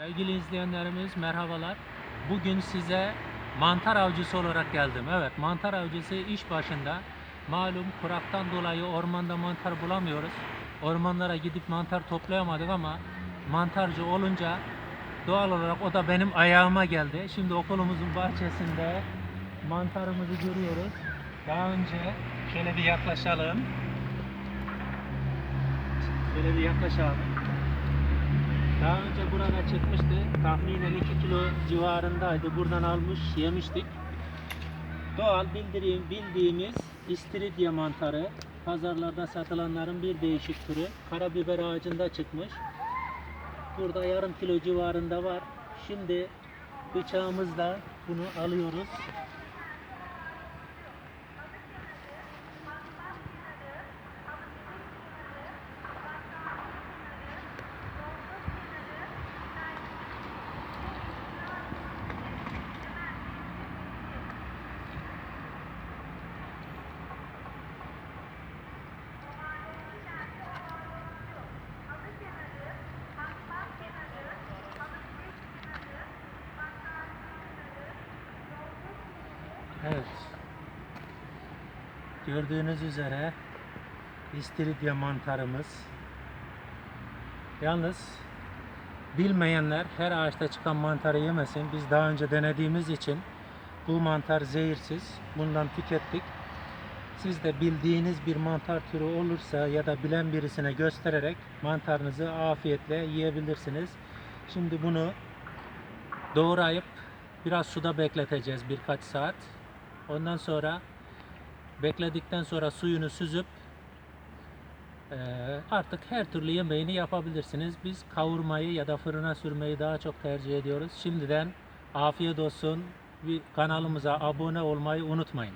Sevgili izleyenlerimiz merhabalar. Bugün size mantar avcısı olarak geldim. Evet mantar avcısı iş başında. Malum kuraktan dolayı ormanda mantar bulamıyoruz. Ormanlara gidip mantar toplayamadık ama mantarcı olunca doğal olarak o da benim ayağıma geldi. Şimdi okulumuzun bahçesinde mantarımızı görüyoruz. Daha önce şöyle bir yaklaşalım. Şöyle bir yaklaşalım. Daha önce burada çıkmıştı. Tahminen 2 kilo civarındaydı. Buradan almış yemiştik. Doğal bildiğim, bildiğimiz istiridye mantarı. Pazarlarda satılanların bir değişik türü. Karabiber ağacında çıkmış. Burada yarım kilo civarında var. Şimdi bıçağımızla bunu alıyoruz. Evet. Gördüğünüz üzere istiridye mantarımız. Yalnız bilmeyenler her ağaçta çıkan mantarı yemesin. Biz daha önce denediğimiz için bu mantar zehirsiz. Bundan tükettik. Siz de bildiğiniz bir mantar türü olursa ya da bilen birisine göstererek mantarınızı afiyetle yiyebilirsiniz. Şimdi bunu doğrayıp biraz suda bekleteceğiz birkaç saat. Ondan sonra bekledikten sonra suyunu süzüp eee, artık her türlü yemeğini yapabilirsiniz. Biz kavurmayı ya da fırına sürmeyi daha çok tercih ediyoruz. Şimdiden afiyet olsun. Bir kanalımıza abone olmayı unutmayın.